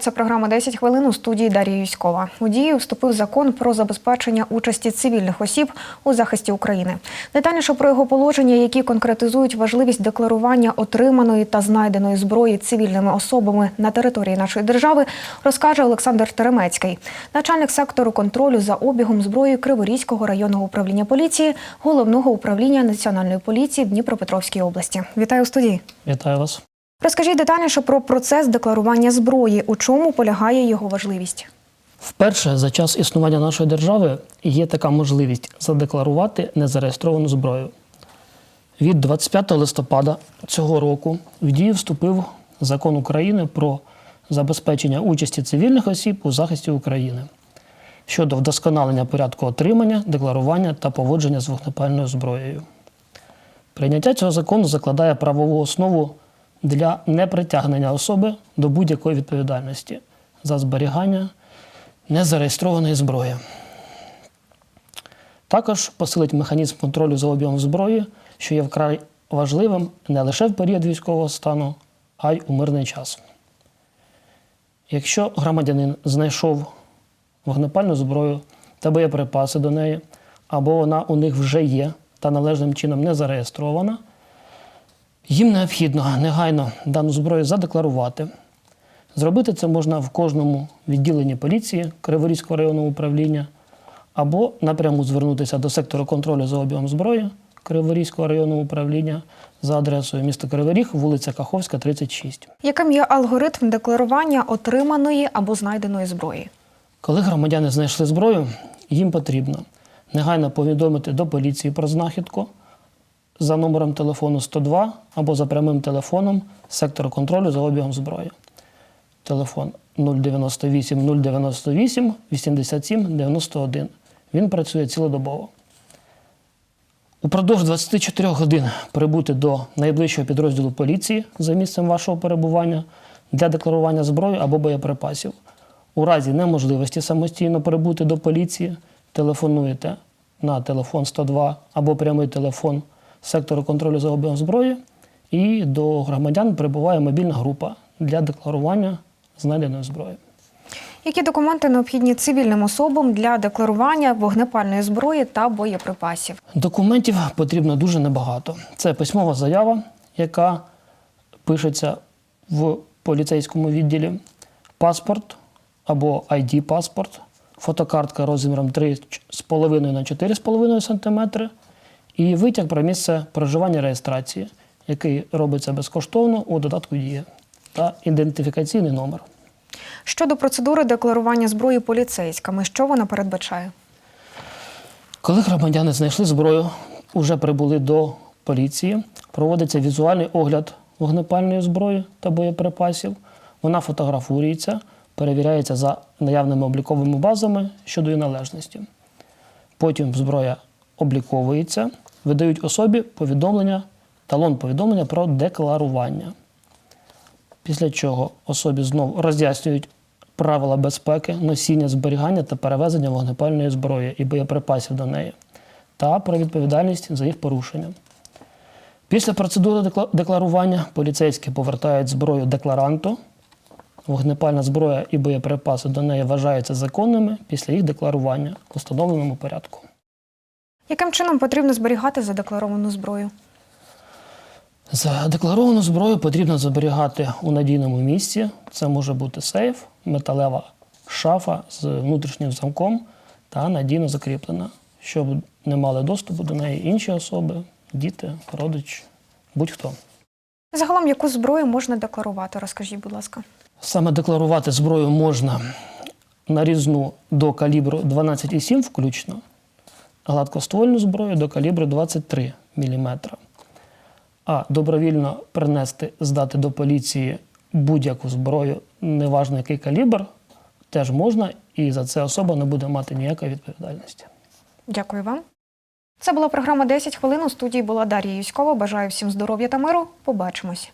Це програма «10 хвилин у студії Дар'я Юськова. У дію вступив закон про забезпечення участі цивільних осіб у захисті України. Детальніше про його положення, які конкретизують важливість декларування отриманої та знайденої зброї цивільними особами на території нашої держави, розкаже Олександр Теремецький, начальник сектору контролю за обігом зброї Криворізького районного управління поліції, головного управління національної поліції в Дніпропетровській області. Вітаю у студії. Вітаю вас. Розкажіть детальніше про процес декларування зброї, у чому полягає його важливість. Вперше за час існування нашої держави є така можливість задекларувати незареєстровану зброю. Від 25 листопада цього року в дію вступив закон України про забезпечення участі цивільних осіб у захисті України щодо вдосконалення порядку отримання, декларування та поводження з вогнепальною зброєю. Прийняття цього закону закладає правову основу для непритягнення особи до будь-якої відповідальності за зберігання незареєстрованої зброї. Також посилить механізм контролю за обігом зброї, що є вкрай важливим не лише в період військового стану, а й у мирний час. Якщо громадянин знайшов вогнепальну зброю та боєприпаси до неї, або вона у них вже є та належним чином не зареєстрована, їм необхідно негайно дану зброю задекларувати. Зробити це можна в кожному відділенні поліції Криворізького районного управління або напряму звернутися до сектору контролю за обігом зброї Криворізького районного управління за адресою міста Кривий Ріг, вулиця Каховська, 36. Яким є алгоритм декларування отриманої або знайденої зброї? Коли громадяни знайшли зброю, їм потрібно негайно повідомити до поліції про знахідку за номером телефону 102 або за прямим телефоном сектору контролю за обігом зброї. Телефон 098 098 87 91. Він працює цілодобово. Упродовж 24 годин прибути до найближчого підрозділу поліції за місцем вашого перебування для декларування зброї або боєприпасів. У разі неможливості самостійно прибути до поліції, телефонуєте на телефон 102 або прямий телефон сектору контролю за обігом зброї, і до громадян прибуває мобільна група для декларування знайденої зброї. Які документи необхідні цивільним особам для декларування вогнепальної зброї та боєприпасів? Документів потрібно дуже небагато. Це письмова заява, яка пишеться в поліцейському відділі, паспорт або ID-паспорт, фотокартка розміром 3,5 на 4,5 см і витяг про місце проживання реєстрації, який робиться безкоштовно у додатку Дія та ідентифікаційний номер. Щодо процедури декларування зброї поліцейськими, що вона передбачає? Коли громадяни знайшли зброю, уже прибули до поліції, проводиться візуальний огляд вогнепальної зброї та боєприпасів. Вона фотографується, перевіряється за наявними обліковими базами щодо її належності. Потім зброя обліковується, видають особі повідомлення, талон повідомлення про декларування. Після чого особі знову роз'яснюють правила безпеки, носіння, зберігання та перевезення вогнепальної зброї і боєприпасів до неї, та про відповідальність за їх порушення. Після процедури декларування поліцейські повертають зброю декларанту. Вогнепальна зброя і боєприпаси до неї вважаються законними після їх декларування у встановленому порядку. Яким чином потрібно зберігати задекларовану зброю? Задекларовану зброю потрібно зберігати у надійному місці. Це може бути сейф, металева шафа з внутрішнім замком та надійно закріплена, щоб не мали доступу до неї інші особи, діти, родич, будь-хто. Загалом, яку зброю можна декларувати? Розкажіть, будь ласка. Саме декларувати зброю можна нарізну до калібру 12,7 включно, гладкоствольну зброю до калібру 23 мм. А добровільно принести, здати до поліції будь-яку зброю, неважно який калібр, теж можна, і за це особа не буде мати ніякої відповідальності. Дякую вам. Це була програма «10 хвилин. У студії була Дар'я Юськова. Бажаю всім здоров'я та миру. Побачимось.